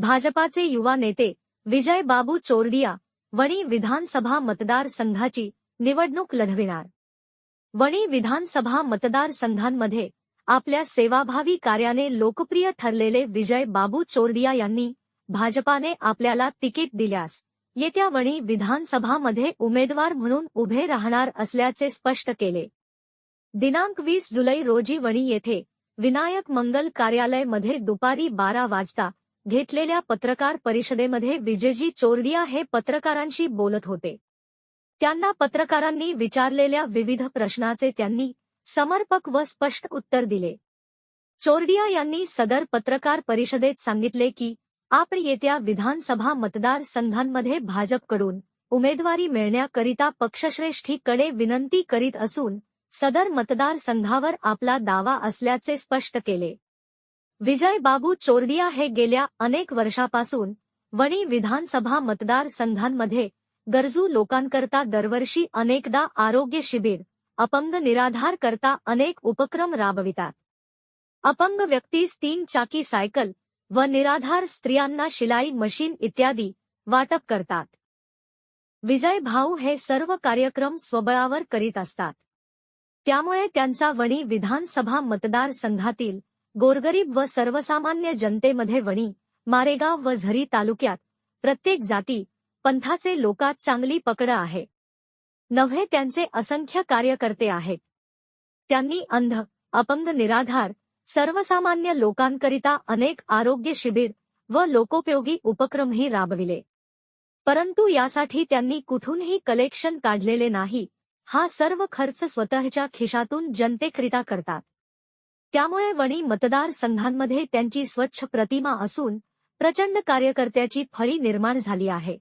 भाजपाचे युवा नेते विजय बाबू चोरडिया वणी विधानसभा मतदारसंघाची निवडणूक लढविणार. वणी विधानसभा मतदारसंघांमध्ये आपल्या सेवाभावी कार्याने लोकप्रिय ठरलेले विजय बाबू चोरडिया यांनी भाजपाने आपल्याला तिकीट दिल्यास येत्या वणी विधानसभामध्ये उमेदवार म्हणून उभे राहणार असल्याचे स्पष्ट केले. दिनांक वीस जुलै रोजी वणी येथे विनायक मंगल कार्यालयमध्ये दुपारी बारा वाजता घेतलेल्या पत्रकार परिषदेमध्ये विजयजी चोरडिया हे पत्रकारांशी बोलत होते. त्यांना पत्रकारांनी विचारलेल्या विविध प्रश्नाचे त्यांनी समर्पक व स्पष्ट उत्तर दिले. चोरडिया यांनी सदर पत्रकार परिषदेत सांगितले की आपण येत्या विधानसभा मतदारसंघांमध्ये भाजपकडून उमेदवारी मिळण्याकरिता पक्षश्रेष्ठीकडे विनंती करीत असून सदर मतदारसंघावर आपला दावा असल्याचे स्पष्ट केले. विजय बाबू चोरडिया हे गेल्या अनेक वर्षापासून वणी विधानसभा मतदारसंघांमध्ये गरजू लोकांकरता दरवर्षी अनेकदा आरोग्य शिबिर अपंग निराधार करता अनेक उपक्रम राबवितात. अपंग व्यक्तीस तीन चाकी सायकल व निराधार स्त्रियांना शिलाई मशीन इत्यादी वाटप करतात. विजय भाऊ हे सर्व कार्यक्रम स्वबळावर करीत असतात. त्यामुळे त्यांचा वणी विधानसभा मतदारसंघातील गोरगरीब व सर्वसामान्य जनतेमध्ये वणी मारेगाव व झरी तालुक्यात प्रत्येक जाती पंथाचे लोकात चांगली पकड आहे. नव्हे त्यांचे असंख्य कार्यकर्ते आहेत. त्यांनी अंध अपंग निराधार सर्वसामान्य लोकांकरिता अनेक आरोग्य शिबिर व लोकोपयोगी उपक्रमही राबविले. परंतु यासाठी त्यांनी कुठूनही कलेक्शन काढलेले नाही हा सर्व खर्च स्वतःच्या खिशातून जनतेकरिता करतात. त्यामुळे वणी मतदारसंघांमध्ये त्यांची स्वच्छ प्रतिमा असून प्रचंड कार्यकर्त्याची फळी निर्माण झाली आहे.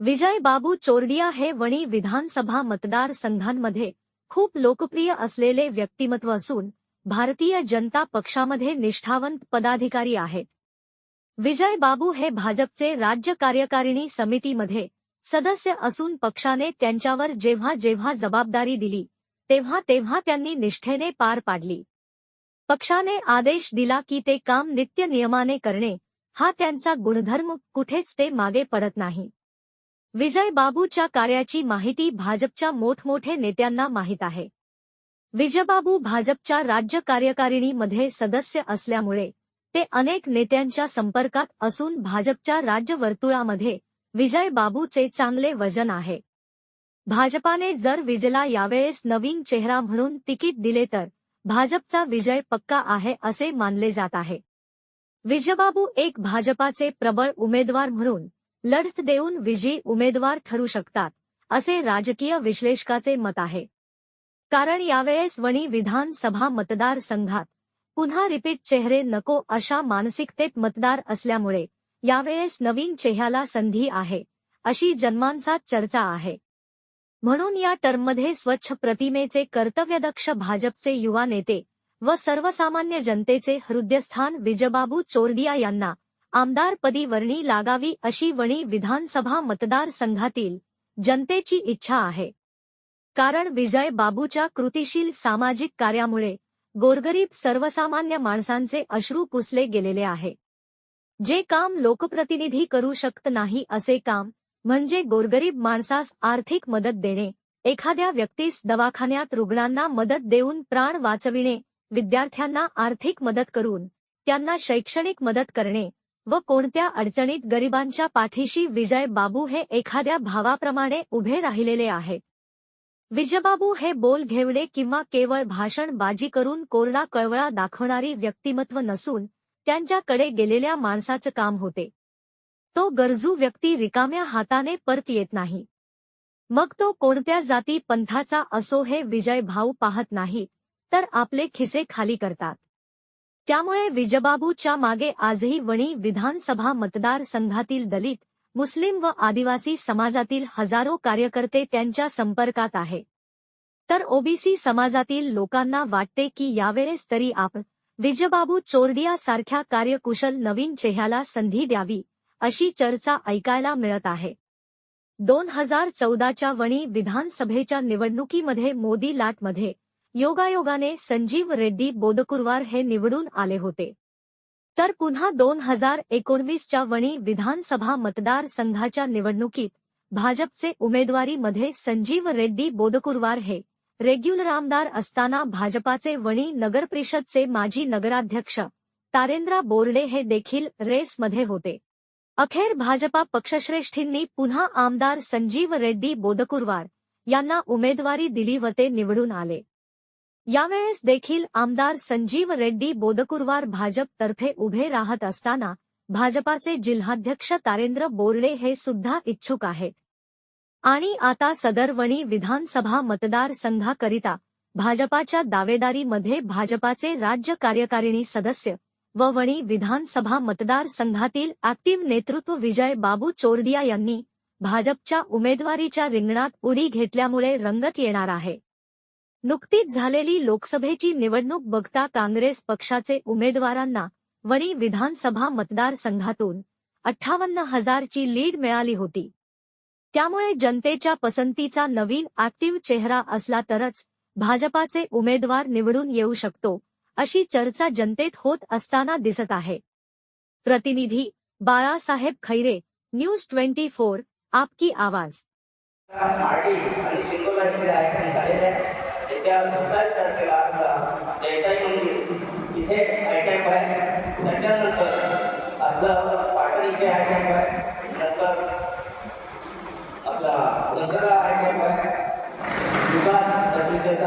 विजय बाबू चोरडिया हे वणी विधानसभा मतदारसंघांमध्ये खूप लोकप्रिय असलेले व्यक्तिमत्व असून भारतीय जनता पक्षामध्ये निष्ठावंत पदाधिकारी आहेत. विजय बाबू हे भाजपचे राज्य कार्यकारिणी समितीमध्ये सदस्य असून पक्षाने त्यांच्यावर जेव्हा जेव्हा जबाबदारी दिली तेव्हा तेव्हा त्यांनी निष्ठेने पार पाडली. पक्षाने आदेश दिला की ते काम नित्य नियमाने करणे हा त्यांचा गुणधर्म कुठेच ते मागे पडत नाही. विजय बाबूच्या कार्याची माहिती भाजपच्या मोठमोठे नेत्यांना माहीत आहे. विजयबाबू भाजपच्या राज्य कार्यकारिणीमध्ये सदस्य असल्यामुळे ते अनेक नेत्यांच्या संपर्कात असून भाजपच्या राज्य वर्तुळामध्ये विजय बाबूचे चांगले वजन आहे. भाजपाने जर विजयला यावेळेस नवीन चेहरा म्हणून तिकीट दिले तर भाजपचा विजय पक्का आहे असे मानले जात आहे. विजयबाबू एक भाजपाचे प्रबळ उमेदवार म्हणून लढत देऊन विजयी उमेदवार ठरू शकतात असे राजकीय विश्लेषकाचे मत आहे. कारण यावेळेस वणी विधानसभा मतदारसंघात पुन्हा रिपीट चेहरे नको अशा मानसिकतेत मतदार असल्यामुळे यावेळेस नवीन चेहऱ्याला संधी आहे अशी जन्मांसात चर्चा आहे. म्हणून या टर्ममध्ये स्वच्छ प्रतिमेचे कर्तव्यदक्ष भाजपचे युवा नेते व सर्वसामान्य जनतेचे हृदयस्थान विजयबाबू चोरडिया यांना आमदारपदी वर्णी लागावी अशी वणी विधानसभा मतदारसंघातील जनतेची इच्छा आहे. कारण विजय बाबूच्या कृतिशील सामाजिक कार्यामुळे गोरगरीब सर्वसामान्य माणसांचे अश्रू पुसले गेलेले आहे. जे काम लोकप्रतिनिधी करू शकत नाही असे काम म्हणजे गोरगरीब माणसास आर्थिक मदत देणे एखाद्या व्यक्तीस दवाखान्यात रुग्णांना मदत देऊन प्राण वाचविणे विद्यार्थ्यांना आर्थिक मदत करून त्यांना शैक्षणिक मदत करणे व कोणत्या अडचणीत गरिबांच्या पाठीशी विजय बाबू हे एखाद्या भावाप्रमाणे उभे राहिलेले आहेत. विजयबाबू हे बोल घेवणे किंवा केवळ भाषणबाजी करून कोरडा कळवळा दाखवणारी व्यक्तिमत्व नसून त्यांच्याकडे गेलेल्या माणसाचं काम होते. तो गरजू व्यक्ती रिकाम्या हाताने परत येत नाही. मग तो कोणत्या जाती पंथाचा असो हे विजय भाऊ पाहत नाहीत तर आपले खिसे खाली करतात. त्यामुळे विजबाबूच्या मागे आजही वणी विधानसभा मतदारसंघातील दलित मुस्लिम व आदिवासी समाजातील हजारो कार्यकर्ते त्यांच्या संपर्कात आहे. तर ओबीसी समाजातील लोकांना वाटते की यावेळेस तरी आपण विजयबाबू चोरडिया सारख्या कार्यकुशल नवीन चेह्याला संधी द्यावी अशी चर्चा ऐकायला मिळत आहे. दोन हजार चौदाच्या वणी विधानसभेच्या निवडणुकीमध्ये मोदी लाटमध्ये योगायोगाने संजीव रेड्डी बोदकुरवार हे निवडून आले होते. तर पुन्हा दोन हजार एकोणवीसच्या वणी विधानसभा मतदारसंघाच्या निवडणुकीत भाजपचे उमेदवारीमध्ये संजीव रेड्डी बोदकुरवार हे रेग्युलर आमदार असताना भाजपाचे वणी नगरपरिषदचे माजी नगराध्यक्ष तारेंद्र बोर्डे हे देखील रेसमध्ये होते. अखेर भाजपा पक्षश्रेष्ठींनी पुन्हा आमदार संजीव रेड्डी बोदकुरवार यांना उमेदवारी दिली व ते निवडून आले. यावेळेस देखील आमदार संजीव रेड्डी बोदकुरवार भाजपतर्फे उभे राहत असताना भाजपाचे जिल्हाध्यक्ष तारेंद्र बोर्डे हे सुद्धा इच्छुक आहेत. आणि आता सदरवणी विधानसभा मतदारसंघाकरिता भाजपाच्या दावेदारीमध्ये भाजपाचे राज्य कार्यकारिणी सदस्य व वणी विधानसभा मतदारसंघातील ऍक्टिव्ह नेतृत्व विजय बाबू चोरडिया यांनी भाजपच्या उमेदवारीच्या रिंगणात उडी घेतल्यामुळे रंगत येणार आहे. नुकतीच झालेली लोकसभेची निवडणूक बघता काँग्रेस पक्षाचे उमेदवारांना वणी विधानसभा मतदारसंघातून अठ्ठावन्न हजारची लीड मिळाली होती. त्यामुळे जनतेच्या पसंतीचा नवीन ऍक्टिव्ह चेहरा असला तरच भाजपाचे उमेदवार निवडून येऊ शकतो. अशी चर्चा जनतेत होत असताना दिसत आहे. प्रतिनिधी Balasaheb Khaire news twenty four आपकी आवाज. येत्या सत्तावीस तारखेला आपला जयताई मंदिर. इथे आहे. त्याच्यानंतर आपलं पाटण इथे आहे. नंतर आपला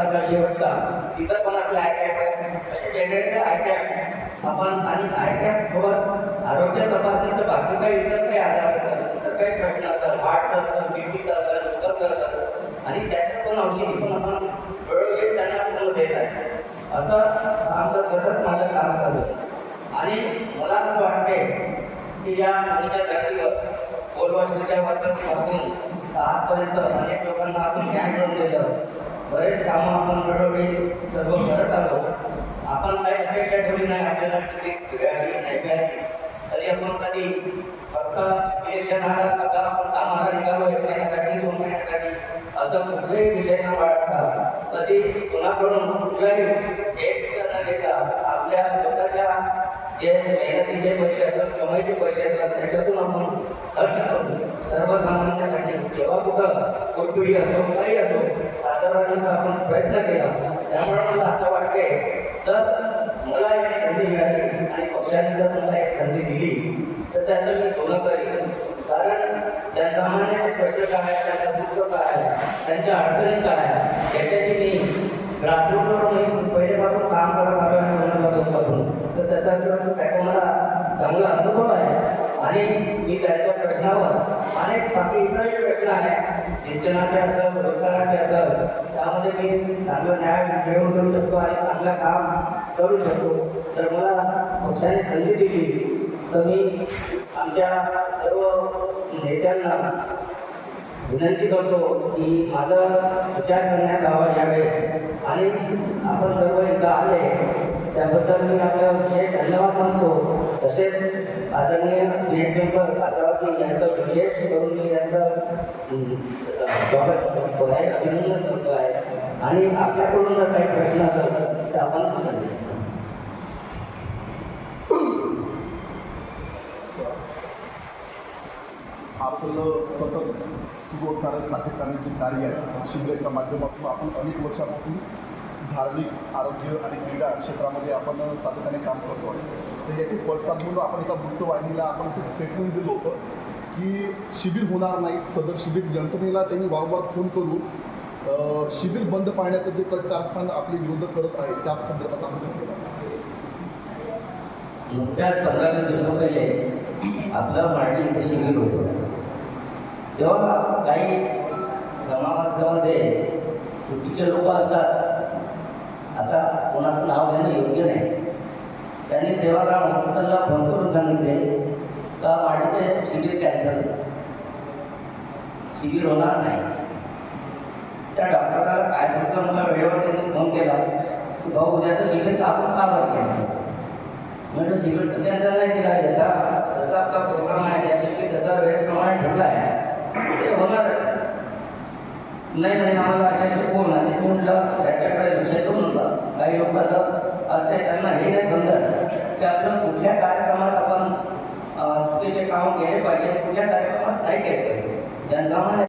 आपला शेवटचा. इतर पण आपला आयकॅम्प आहे असे वेगवेगळे आयकॅम्प आपण आणि आयकॅम्प सोबत आरोग्य तपासणीचं बाकी काही इतर काही आजार असेल इतर काही प्रश्न असेल हार्टचा असेल बीपीचा असेल शुगरचा असेल आणि त्याच्यात पण औषधी पण आपण वेळोवेळी त्यांना पूर्ण देत आहे. असं आमचं सतत माझं काम चालू आहे. आणि मला असं वाटते की या मुलीच्या धर्तीवर गोलवाशीच्या वर्गापासून आजपर्यंत अनेक लोकांना आपण ज्ञान मिळवून दिलं बरेच कामं आपण वेळोवेळी सर्व करत आलो. आपण काही अपेक्षा ठेवली नाही आपल्याला तिकीट मिळाली नाही मिळाली तरी आपण कधी फक्त इलेक्शन आला आपण कामाला निघालो एक महिन्यासाठी दोन महिन्यासाठी असं कुठलाही विषय न वाटता कधी कोणाकडून कुठलाही एक न घेता आपल्या स्वतःच्या जे मेहनतीचे पैसे असतात कमाईचे पैसे असतात त्याच्यातून आपण खर्च करतो सर्व जेव्हा कुठं असो काही असो साधारण आपण प्रयत्न केला. त्यामुळे मला असं वाटते तर मला एक संधी मिळाली आणि पक्षाने जर मला एक संधी दिली तर त्याचं मी सोनं करेन. कारण त्या सामान्याचे प्रश्न काय आहे त्यांचा दुःख काय आहे त्यांच्या अडचणी काय आहे मी ग्रासरूट मी पहिल्यापासून काम करत आलो आहे वडिलांपासून तर त्याचा जर त्याचा मला चांगला अनुभव आहे आणि मी त्यांच्या प्रश्नावर अनेक बाकी इतरही प्रश्न आहेत सिंचनाचे असेल रोजगाराचे असेल त्यामध्ये मी चांगला न्याय मिळवून करू शकतो आणि चांगलं काम करू शकतो. तर मला पक्षाने संधी दिली. तर मी आमच्या सर्व नेत्यांना विनंती करतो की माझा विचार करण्यात यावा यावेळेस. आणि आपण सर्व एकदा आले त्याबद्दल मी आपल्या विषय धन्यवाद मानतो. तसेच आदरणीय श्री मेंबर आसावती यांचं विशेष करून मी यांचं स्वागत करतो. आहे अभिनंदन करतो आहे. आणि आपल्याकडून जर काही प्रश्न असेल तर आपण विचारू शकतो. आपलं सतत सुरू असणारं सातत्याने कार्य आहे. शिबिराच्या माध्यमातून आपण अनेक वर्षापासून धार्मिक आरोग्य आणि क्रीडा क्षेत्रामध्ये आपण सातत्याने काम करतो आहे. तर याचे पडसाद म्हणून आपण एका वृत्तवाहिनीला आपण असं स्टेटमेंट दिलं होतं की शिबिर होणार नाही सदर शिबिर यंत्रणेला त्यांनी वारंवार फोन करून शिबिर बंद पाडण्याचं जे कट कारस्थान आपले विरोधक करत आहे त्या संदर्भात आपण काय केलं? नुकत्याच पंधरा दिवसा पहिले आपलं मांडली इथे शिबिर होतं. तेव्हा काही समाजामध्ये चुकीचे लोक असतात. आता कोणाचं नाव घेणं योग्य नाही. त्यांनी सेवाग्राम हॉस्पिटलला फोन करून सांगितले का मांडीचे शिबिर कॅन्सल शिबिर होणार नाही. त्या डॉक्टरला काय सांगतो मला वेळेवर त्यांनी फोन केला की भाऊ उद्याचं शिबिर आपण का बरं केलं म्हणजे शिबिर तर कॅन्सल नाही केला येता. जसा आपला प्रोग्राम आहे त्या दिवशी त्याचा वेळ प्रमाणे ठरला आहे ते होणार नाही नाही आम्हाला अशा कोण फोन आणि म्हटलं त्याच्याकडे लक्ष देऊ नका काही लोकांचं ते त्यांना हे नाही समजत. की आपण कुठल्या कार्यक्रमात आपण काम केले पाहिजे कुठल्या कार्यक्रमात नाही केले पाहिजे. ज्यांच्यामुळे